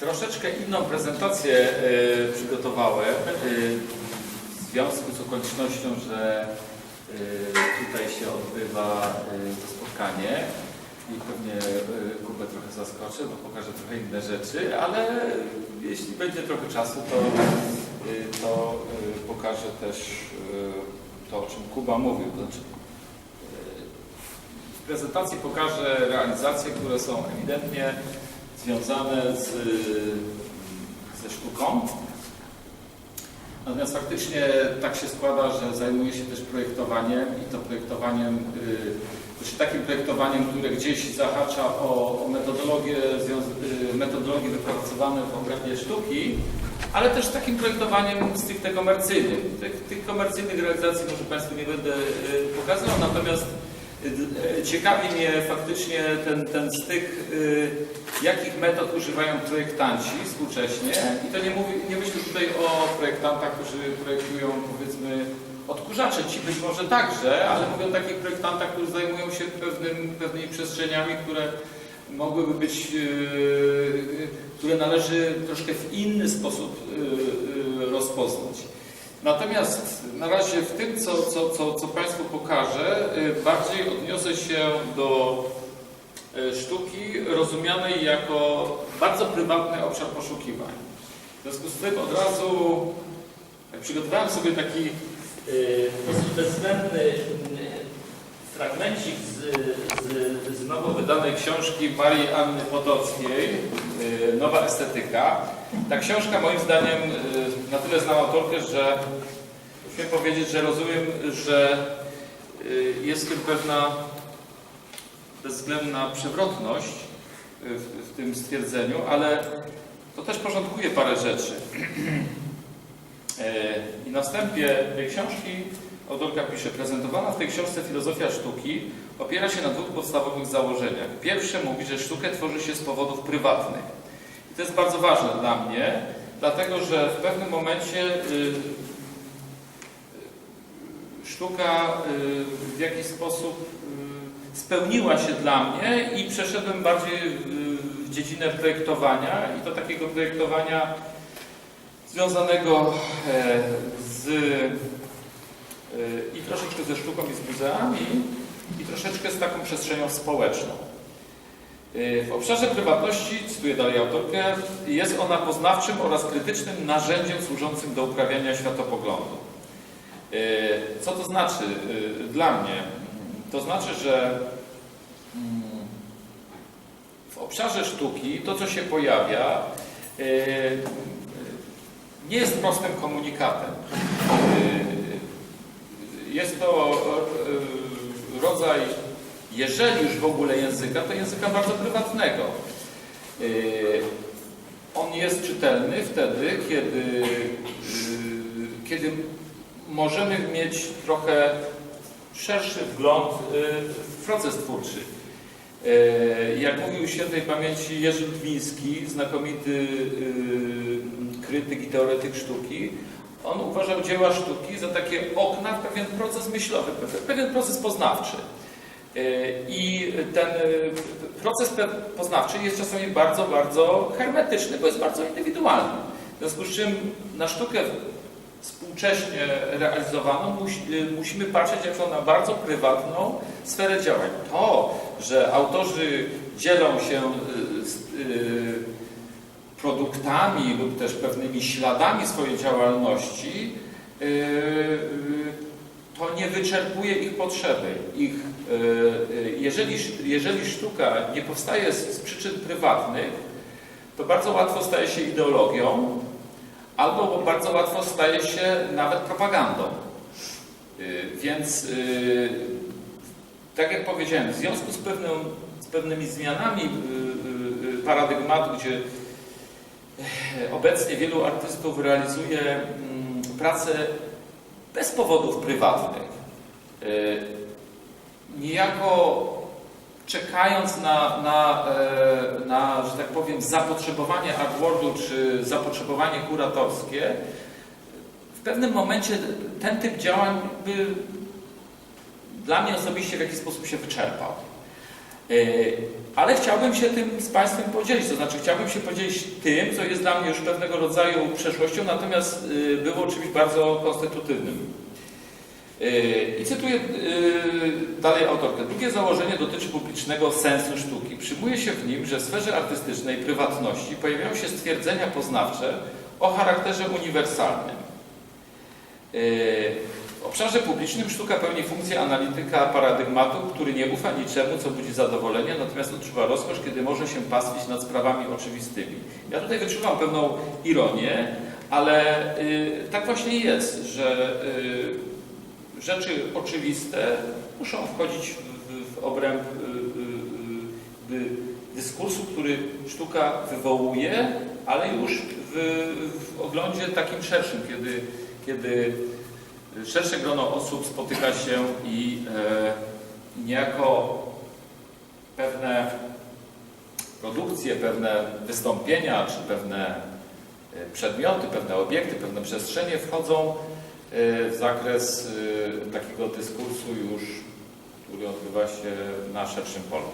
Troszeczkę inną prezentację e, przygotowałem e, w związku z okolicznością, że e, tutaj się odbywa to spotkanie i pewnie Kubę trochę zaskoczę, bo pokażę trochę inne rzeczy, ale jeśli będzie trochę czasu, to, to pokażę też to, o czym Kuba mówił. Znaczy, w prezentacji pokażę realizacje, które są ewidentnie związane z, ze sztuką. Natomiast faktycznie tak się składa, że zajmuję się też projektowaniem i to projektowaniem, y, znaczy takim projektowaniem, które gdzieś zahacza o, o metodologię, y, metodologie wypracowane w obrębie sztuki, ale też takim projektowaniem stricte komercyjnym. Tych, tych komercyjnych realizacji może Państwu nie będę y, pokazał, natomiast y, ciekawi mnie faktycznie ten, ten styk, y, jakich metod używają projektanci współcześnie. I to nie, mówi, nie myślę tutaj o projektantach, którzy projektują powiedzmy odkurzacze, ci być może także, ale mówię o takich projektantach, którzy zajmują się pewnym, pewnymi przestrzeniami, które mogłyby być, yy, które należy troszkę w inny sposób yy, yy, rozpoznać. Natomiast na razie w tym, co, co, co, co Państwu pokażę, yy, bardziej odniosę się do yy, sztuki rozumianej jako bardzo prywatny obszar poszukiwań. W związku z tym od razu jak przygotowałem sobie taki yy, dosyć bezwzględny fragmencik z, z, z nowo wydanej książki Marii Anny Potockiej, yy, Nowa Estetyka. Ta książka moim zdaniem na tyle znam autorkę, że śmiem powiedzieć, że rozumiem, że jest w tym pewna bezwzględna przewrotność yy, w, w tym stwierdzeniu, ale to też porządkuje parę rzeczy. E, I na wstępie tej książki autorka pisze, prezentowana w tej książce filozofia sztuki opiera się na dwóch podstawowych założeniach. Pierwsze mówi, że sztukę tworzy się z powodów prywatnych. I to jest bardzo ważne dla mnie, dlatego że w pewnym momencie y, y, sztuka y, w jakiś sposób y, spełniła się dla mnie i przeszedłem bardziej w dziedzinę projektowania i to takiego projektowania związanego e, z e, i troszeczkę ze sztuką i z muzeami i troszeczkę z taką przestrzenią społeczną. E, W obszarze prywatności, cytuję dalej autorkę, jest ona poznawczym oraz krytycznym narzędziem służącym do uprawiania światopoglądu. Co to znaczy dla mnie? To znaczy, że mm, w obszarze sztuki to, co się pojawia, e, nie jest prostym komunikatem. Yy, Jest to yy, rodzaj, jeżeli już w ogóle języka, to języka bardzo prywatnego. On jest czytelny wtedy, kiedy, kiedy możemy mieć trochę szerszy wgląd yy, w proces twórczy. Yy, Jak mówił świętej pamięci Jerzy Dwiński, znakomity yy, krytyk i teoretyk sztuki, on uważał dzieła sztuki za takie okna w pewien proces myślowy, pe- pewien proces poznawczy. Yy, I ten yy, proces poznawczy jest czasami bardzo, bardzo hermetyczny, bo jest bardzo indywidualny. W związku z czym na sztukę współcześnie realizowaną yy, musimy patrzeć jako na bardzo prywatną sferę działań. To, że autorzy dzielą się z, yy, produktami lub też pewnymi śladami swojej działalności, to nie wyczerpuje ich potrzeby. Ich, jeżeli, jeżeli sztuka nie powstaje z, z przyczyn prywatnych, to bardzo łatwo staje się ideologią, albo bardzo łatwo staje się nawet propagandą. Yy, Więc yy, tak jak powiedziałem, w związku z, pewną, z pewnymi zmianami yy, paradygmatu, gdzie e, obecnie wielu artystów realizuje mm, pracę bez powodów prywatnych, niejako czekając na, na, e, na, że tak powiem, zapotrzebowanie artwordu czy zapotrzebowanie kuratorskie, w pewnym momencie ten typ działań by dla mnie osobiście w jakiś sposób się wyczerpał. Yy, Ale chciałbym się tym z Państwem podzielić, to znaczy chciałbym się podzielić tym, co jest dla mnie już pewnego rodzaju przeszłością, natomiast yy, było czymś bardzo konstytutywnym. Yy, I cytuję yy, dalej autorkę. Drugie założenie dotyczy publicznego sensu sztuki. Przyjmuje się w nim, że w sferze artystycznej prywatności pojawiają się stwierdzenia poznawcze o charakterze uniwersalnym. Yy, W obszarze publicznym sztuka pełni funkcję analityka paradygmatu, który nie ufa niczemu, co budzi zadowolenie, natomiast odczuwa rozkosz, kiedy może się pastwić nad sprawami oczywistymi. Ja tutaj wyczuwam pewną ironię, ale tak właśnie jest, że rzeczy oczywiste muszą wchodzić w, w obręb yy, yy, dyskursu, który sztuka wywołuje, ale już w, w oglądzie takim szerszym, kiedy, kiedy szersze grono osób spotyka się i e, niejako pewne produkcje, pewne wystąpienia, czy pewne e, przedmioty, pewne obiekty, pewne przestrzenie wchodzą w zakres e, takiego dyskursu już, który odbywa się na szerszym polu.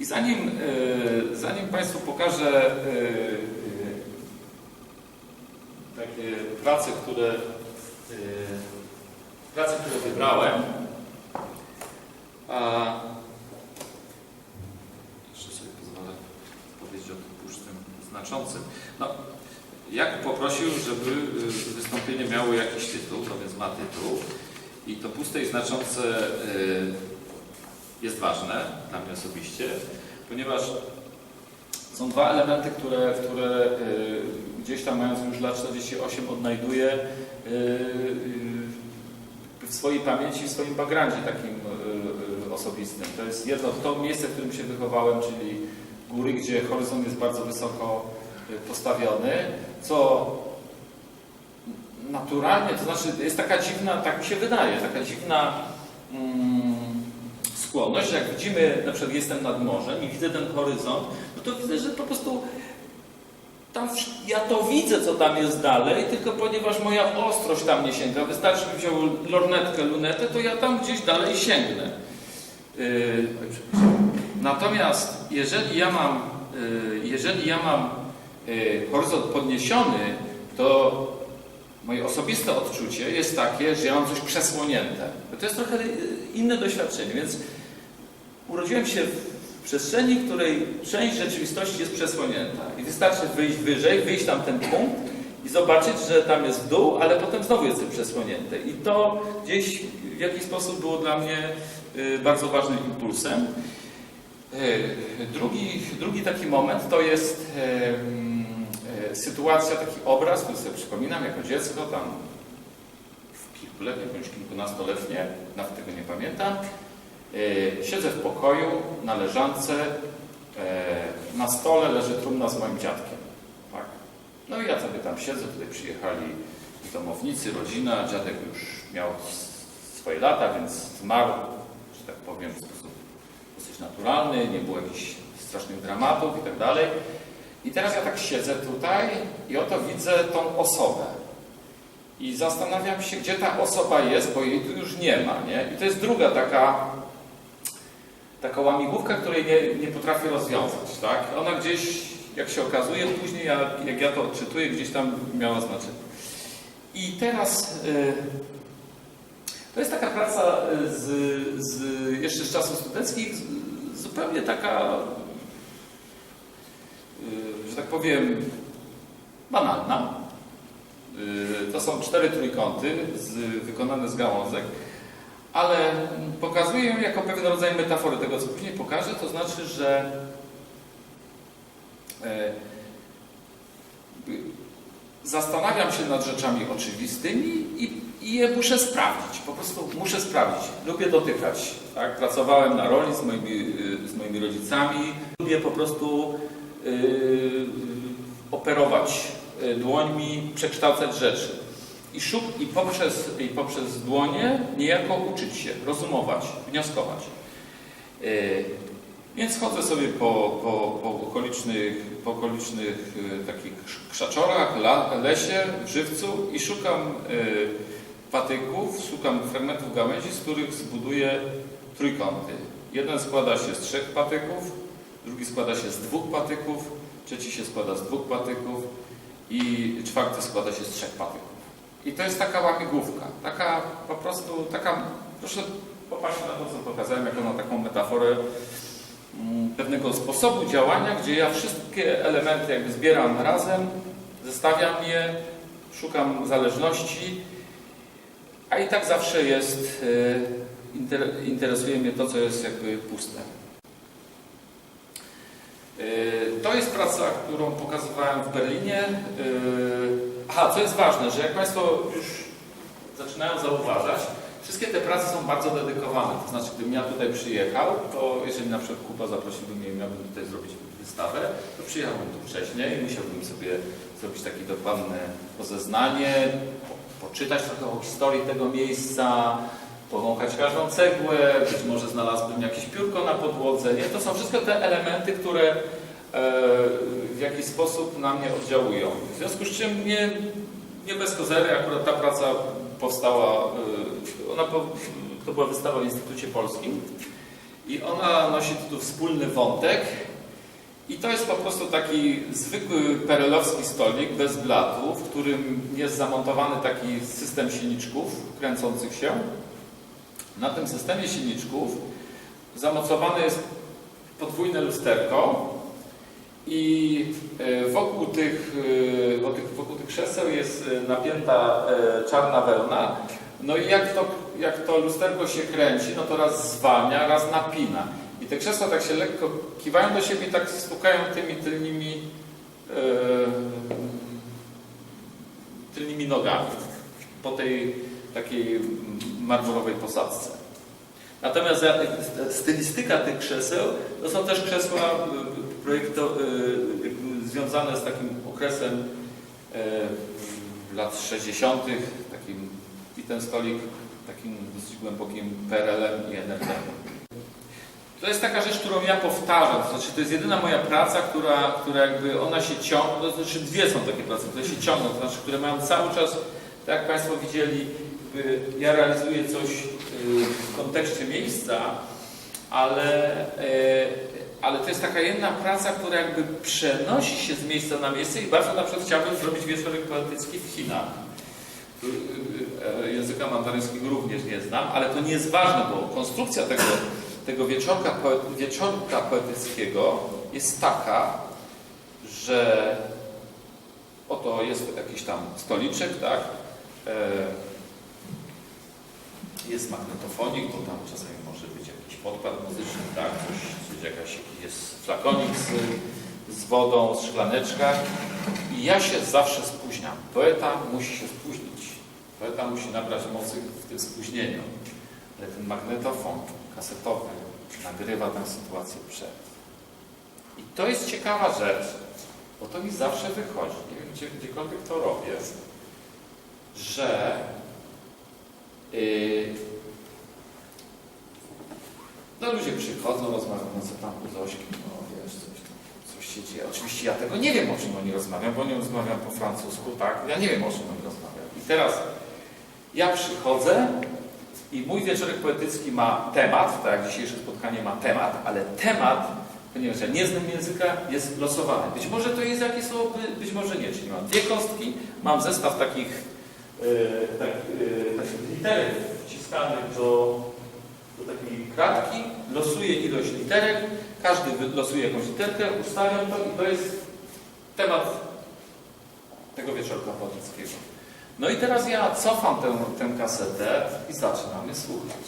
I zanim, e, zanim Państwu pokażę e, e, takie prace, które prace, które wybrałem. A jeszcze sobie pozwolę powiedzieć o tym pustym znaczącym. No, jak poprosił, żeby y, wystąpienie miało jakiś tytuł, to więc ma tytuł. I to puste i znaczące y, jest ważne dla mnie osobiście, ponieważ są dwa elementy, które, które y, gdzieś tam mając już lat 48 odnajduję w swojej pamięci, w swoim backgroundzie takim osobistym. To jest jedno, to miejsce, w którym się wychowałem, czyli góry, gdzie horyzont jest bardzo wysoko postawiony, co naturalnie, to znaczy jest taka dziwna, tak mi się wydaje, taka dziwna mm, skłonność, jak widzimy, na przykład jestem nad morzem i widzę ten horyzont, no to widzę, że po prostu tam, ja to widzę, co tam jest dalej, tylko ponieważ moja ostrość tam nie sięga, wystarczy, bym wziął lornetkę, lunetę, to ja tam gdzieś dalej sięgnę. Yy. Natomiast jeżeli ja mam, yy, jeżeli ja mam horyzont podniesiony, to moje osobiste odczucie jest takie, że ja mam coś przesłonięte. To jest trochę yy, inne doświadczenie, więc urodziłem się w przestrzeni, w której część rzeczywistości jest przesłonięta. I wystarczy wyjść wyżej, wyjść tam ten punkt i zobaczyć, że tam jest dół, ale potem znowu jestem przesłonięty. I to gdzieś w jakiś sposób było dla mnie y, bardzo ważnym impulsem. Y, Drugi, drugi taki moment to jest y, y, sytuacja, taki obraz, który sobie przypominam jako dziecko, tam w kilkuletnie bądź kilkunastoletnie, nawet tego nie pamiętam. Y, Siedzę w pokoju na leżance, y, na stole leży trumna z moim dziadkiem. Tak. No i ja sobie tam siedzę, tutaj przyjechali domownicy, rodzina, dziadek już miał swoje lata, więc zmarł, że tak powiem, w sposób dosyć naturalny, nie było jakichś strasznych dramatów i tak. I teraz ja tak siedzę tutaj i oto widzę tą osobę. I zastanawiam się, gdzie ta osoba jest, bo jej tu już nie ma, nie? I to jest druga taka, taka łamigłówka, której nie, nie potrafię rozwiązać, tak? Ona gdzieś, jak się okazuje, później, ja, jak ja to odczytuję, gdzieś tam miała znaczenie. I teraz y, to jest taka praca y, z, z, jeszcze z czasów studenckich, zupełnie taka, że tak powiem, banalna. Y, To są cztery trójkąty z, wykonane z gałązek, ale pokazuję jako pewien rodzaj metafory tego, co później pokażę. To znaczy, że e, y, zastanawiam się nad rzeczami oczywistymi i, i je muszę sprawdzić. Po prostu muszę sprawdzić. Lubię dotykać. Tak? Pracowałem na roli z moimi, y, z moimi rodzicami. Lubię po prostu y, operować y, dłońmi, przekształcać rzeczy. I, szuk, i, poprzez, I poprzez dłonie niejako uczyć się, rozumować, wnioskować. Y, Więc chodzę sobie po, po, po okolicznych, po okolicznych y, takich krz- krzaczorach, lesie, w żywcu i szukam y, patyków, szukam fragmentów gałęzi, z których zbuduję trójkąty. Jeden składa się z trzech patyków, drugi składa się z dwóch patyków, trzeci się składa z dwóch patyków i czwarty składa się z trzech patyków. I to jest taka łamigłówka, taka po prostu, taka, proszę popatrzeć na to, co pokazałem, jako na taką metaforę mm, pewnego sposobu działania, gdzie ja wszystkie elementy jakby zbieram razem, zestawiam je, szukam zależności, a i tak zawsze jest, e, inter- interesuje mnie to, co jest jakby puste. E, To jest praca, którą pokazywałem w Berlinie. E, Aha, co jest ważne, że jak Państwo już zaczynają zauważać, wszystkie te prace są bardzo dedykowane. To znaczy, gdybym ja tutaj przyjechał, to jeżeli na przykład Kuba zaprosiłby mnie i miałbym tutaj zrobić wystawę, to przyjechałbym tu wcześniej, musiałbym sobie zrobić takie dokładne rozeznanie, po- poczytać trochę o historii tego miejsca, powąchać każdą cegłę, być może znalazłbym jakieś piórko na podłodze. Nie? To są wszystko te elementy, które e, w jakiś sposób na mnie oddziałują. W związku z czym nie, nie bez kozery akurat ta praca powstała, e, ona po, to była wystawa w Instytucie Polskim i ona nosi tytuł Wspólny Wątek i to jest po prostu taki zwykły perelowski stolik bez blatu, w którym jest zamontowany taki system silniczków kręcących się. Na tym systemie silniczków zamocowane jest podwójne lusterko i e, wokół tych, e, tych, wokół tych krzeseł jest e, napięta czarna wełna. No i jak to, jak to lusterko się kręci, no to raz zwalnia, raz napina. I te krzesła tak się lekko kiwają do siebie i tak stukają tymi tylnymi, e, tylnymi nogami po tej takiej marmurowej posadzce. Natomiast stylistyka tych krzeseł to są też krzesła y, projekto, y, jakby związane z takim okresem y, lat 60. Takim, i ten stolik takim dosyć głębokim PRL-em i NRD-em. To jest taka rzecz, którą ja powtarzam, to znaczy to jest jedyna moja praca, która, która jakby ona się ciągnie, to znaczy dwie są takie prace, które się ciągną, to znaczy które mają cały czas, tak jak Państwo widzieli, ja realizuję coś y, w kontekście miejsca, ale, y, ale to jest taka jedna praca, która jakby przenosi się z miejsca na miejsce i bardzo na przykład chciałbym zrobić wieczorek poetycki w Chinach. Y, y, y, Języka mandaryńskiego również nie znam, ale to nie jest ważne, bo konstrukcja tego, tego wieczorka, wieczorka poetyckiego jest taka, że oto jest jakiś tam stoliczek, tak? Jest magnetofonik, bo tam czasami może być jakiś podkład muzyczny, tak? Coś, coś jakaś, jest flakonik z, z wodą, z szklaneczka. I ja się zawsze spóźniam. Poeta musi się spóźnić. Poeta musi nabrać mocy w tym spóźnieniu. Ale ten magnetofon kasetowy nagrywa tę sytuację przed. I to jest ciekawa rzecz, bo to mi zawsze wychodzi, nie wiem gdzie, gdziekolwiek to robię, że yy, no ludzie przychodzą, rozmawiają, no co tam u Zośki, no wiesz, coś, coś się dzieje. Oczywiście ja tego nie wiem, o czym oni rozmawiają, bo oni rozmawiają po francusku, tak? Ja nie wiem, o czym oni rozmawiają. I teraz ja przychodzę i mój wieczorek poetycki ma temat, tak dzisiejsze spotkanie ma temat, ale temat, ponieważ ja nie znam języka, jest losowany. Być może to jest jakieś słowo, by- być może nie. Czyli mam dwie kostki, mam zestaw takich, yy, tak, yy, takich literek wciskanych do, do takiej kratki, losuję ilość literek, każdy losuje jakąś literkę, ustawiam to i to jest temat tego wieczorka poetyckiego. No i teraz ja cofam tę, tę kasetę i zaczynamy słuchać.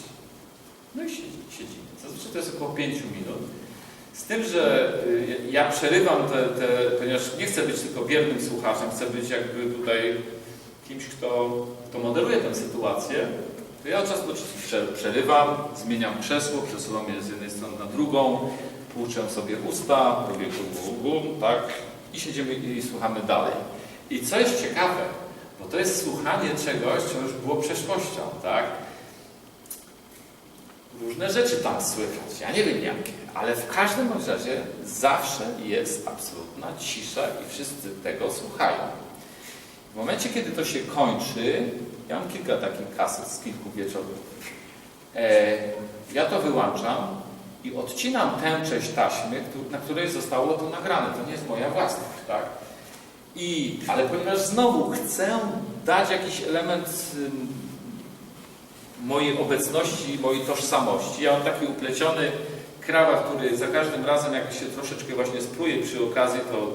No i siedzi- siedzimy. Zazwyczaj to jest około 5 minut. Z tym, że y, ja przerywam te, te, ponieważ nie chcę być tylko biernym słuchaczem, chcę być jakby tutaj kimś, kto, kto moderuje tę sytuację, to ja od czasu przerywam, zmieniam krzesło, przesuwam je z jednej strony na drugą, płuczę sobie usta, robię gum, gum, tak, i siedzimy i słuchamy dalej. I co jest ciekawe, bo to jest słuchanie czegoś, co już było przeszłością, tak? Różne rzeczy tam słychać, ja nie wiem jakie, ale w każdym razie zawsze jest absolutna cisza i wszyscy tego słuchają. W momencie, kiedy to się kończy, ja mam kilka takich kaset z kilku wieczorów, e, ja to wyłączam i odcinam tę część taśmy, na której zostało to nagrane. To nie jest moja własność, tak? I, ale ponieważ znowu chcę dać jakiś element mojej obecności, mojej tożsamości, ja mam taki upleciony krawat, który za każdym razem, jak się troszeczkę właśnie spróję przy okazji, to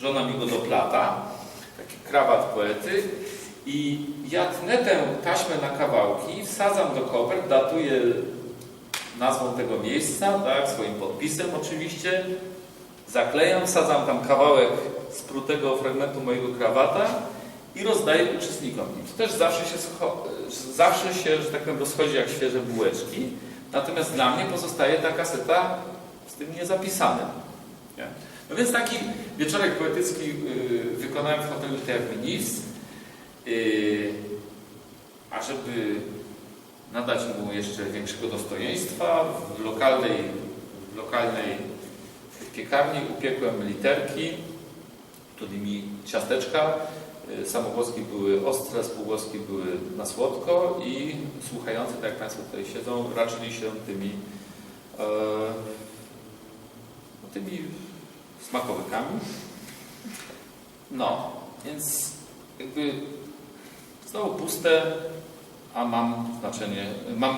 żona mi go doplata. Taki krawat poety. I ja tnę tę taśmę na kawałki, wsadzam do kopert, datuję nazwą tego miejsca, tak, swoim podpisem oczywiście, zaklejam, wsadzam tam kawałek sprutego fragmentu mojego krawata i rozdaję uczestnikom. I to też zawsze się, zawsze się, że tak powiem, rozchodzi jak świeże bułeczki, natomiast dla mnie pozostaje ta kaseta z tym niezapisanym. Nie? No więc taki wieczorek poetycki yy, wykonałem w hotelu Terminis, a żeby nadać mu jeszcze większego dostojeństwa, w lokalnej, w lokalnej piekarni upiekłem literki, którymi ciasteczka y, samogłoski były ostre, spółgłoski były na słodko i słuchający, tak jak Państwo tutaj siedzą, raczyli się tymi, e, tymi smakowykami. No, więc jakby znowu puste, a mam znaczenie, mam